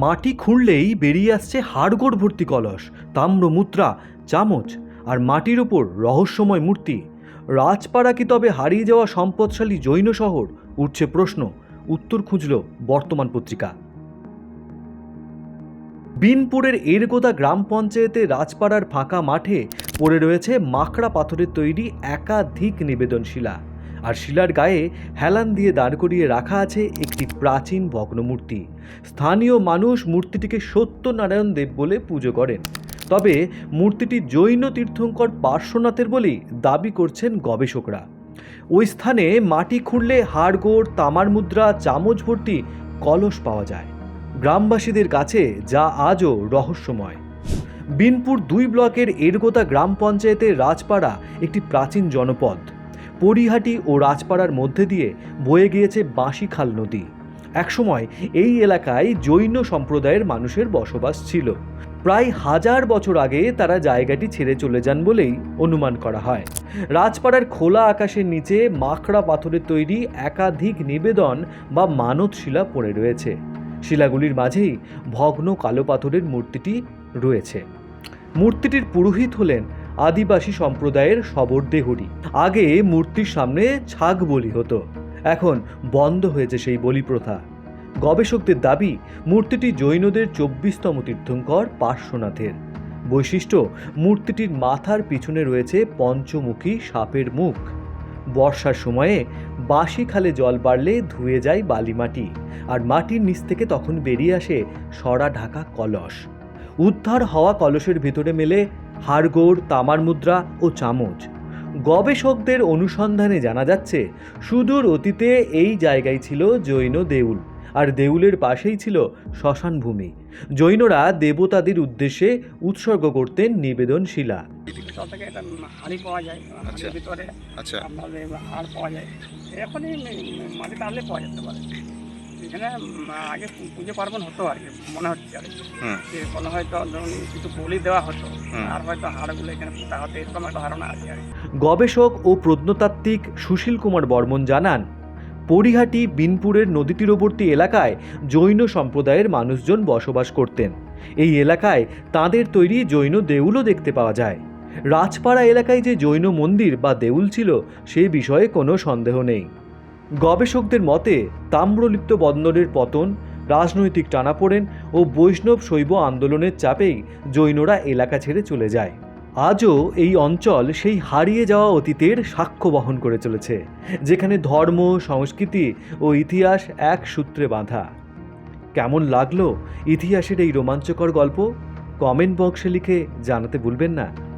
মাটি খুঁড়লেই বেরিয়ে আসছে হাড়গোড় ভর্তি কলস, তাম্র মুদ্রা, চামচ আর মাটির ওপর রহস্যময় মূর্তি। রাজপাড়া কি তবে হারিয়ে যাওয়া সম্পদশালী জৈন শহর? উঠছে প্রশ্ন। উত্তর খুঁজল বর্তমান পত্রিকা। বিনপুরের এরগোদা গ্রাম পঞ্চায়েতে রাজপাড়ার ফাঁকা মাঠে পড়ে রয়েছে মাকড়া পাথরের তৈরি একাধিক নিবেদন শিলা আর শিলার গায়ে হেলান দিয়ে দাঁড় করিয়ে রাখা আছে একটি প্রাচীন ভগ্নমূর্তি। স্থানীয় মানুষ মূর্তিটিকে সত্যনারায়ণ দেব বলে পুজো করেন। তবে মূর্তিটি জৈন তীর্থঙ্কর পার্শ্বনাথের বলেই দাবি করছেন গবেষকরা। ওই স্থানে মাটি খুঁড়লে হাড়গোড় তামার মুদ্রা, চামচ ভর্তি কলস পাওয়া যায়। গ্রামবাসীদের কাছে যা আজও রহস্যময়। বিনপুর দুই ব্লকের এরগোতা গ্রাম পঞ্চায়েতের রাজপাড়া একটি প্রাচীন জনপদ। পরিহাটি ও রাজপাড়ার মধ্যে দিয়ে বয়ে গিয়েছে বাঁশিখাল নদী। একসময় এই এলাকায় জৈন সম্প্রদায়ের মানুষের বসবাস ছিল। প্রায় হাজার বছর আগে তারা জায়গাটি ছেড়ে চলে যান বলেই অনুমান করা হয়। রাজপাড়ার খোলা আকাশের নিচে মাকড়া পাথরের তৈরি একাধিক নিবেদন বা মানত শিলা পড়ে রয়েছে। শিলাগুলির মাঝেই ভগ্ন কালো পাথরের মূর্তিটি রয়েছে। মূর্তিটির পুরোহিত হলেন আদিবাসী সম্প্রদায়ের শবরদেহরি আগে মূর্তির সামনে ছাগ বলি হতো। এখন বন্ধ হয়েছে সেই বলি প্রথা। গবেষকদের দাবি, মূর্তিটি জৈনদের চব্বিশতম তীর্থঙ্কর পার্শ্বনাথের। বৈশিষ্ট্য, মূর্তিটির মাথার পিছনে রয়েছে পঞ্চমুখী সাপের মুখ। বর্ষার সময়ে বাঁশি খালে জল বাড়লে ধুয়ে যায় বালিমাটি, আর মাটির নিচ থেকে তখন বেরিয়ে আসে সরা ঢাকা কলস। উদ্ধার হওয়া কলসের ভিতরে মেলে হাড়গোড় তামার মুদ্রা ও চামচ। গবেষকদের অনুসন্ধানে জানা যাচ্ছে সুদূর অতীতে এই জায়গায় ছিল জৈন দেউল আর দেউলের পাশেই ছিল শ্মশান ভূমি। জৈনরা দেবতাদের উদ্দেশ্যে উৎসর্গ করতেন নিবেদন শিলা পাওয়া যায় আচ্ছা। এখানে আগে পুজো পার্বণ হতো আর কি মনে হচ্ছে আর কি। কোনো হয়তো ধরুন কিছু বলি দেওয়া হতো আর হয়তো হাড়গুলো এখানে পোতা হতো এরকম একটা ধারণা আছে আর গবেষক ও প্রত্নতাত্ত্বিক সুশীল কুমার বর্মন জানান পরিহাটি বিনপুরের নদী তীরবর্তী এলাকায় জৈন সম্প্রদায়ের মানুষজন বসবাস করতেন। এই এলাকায় তাদের তৈরি জৈন দেউলও দেখতে পাওয়া যায়। রাজপাড়া এলাকায় যে জৈন মন্দির বা দেউল ছিল সে বিষয়ে কোনো সন্দেহ নেই। গবেষকদের মতে, তাম্রলিপ্ত বন্দরের পতন, রাজনৈতিক টানাপোড়েন ও বৈষ্ণব শৈব আন্দোলনের চাপেই জৈনরা এলাকা ছেড়ে চলে যায়। আজও এই অঞ্চল সেই হারিয়ে যাওয়া অতীতের সাক্ষ্য বহন করে চলেছে, যেখানে ধর্ম, সংস্কৃতি ও ইতিহাস এক সূত্রে বাঁধা। কেমন লাগল ইতিহাসের এই রোমাঞ্চকর গল্প? কমেন্ট বক্সে লিখে জানাতে ভুলবেন না।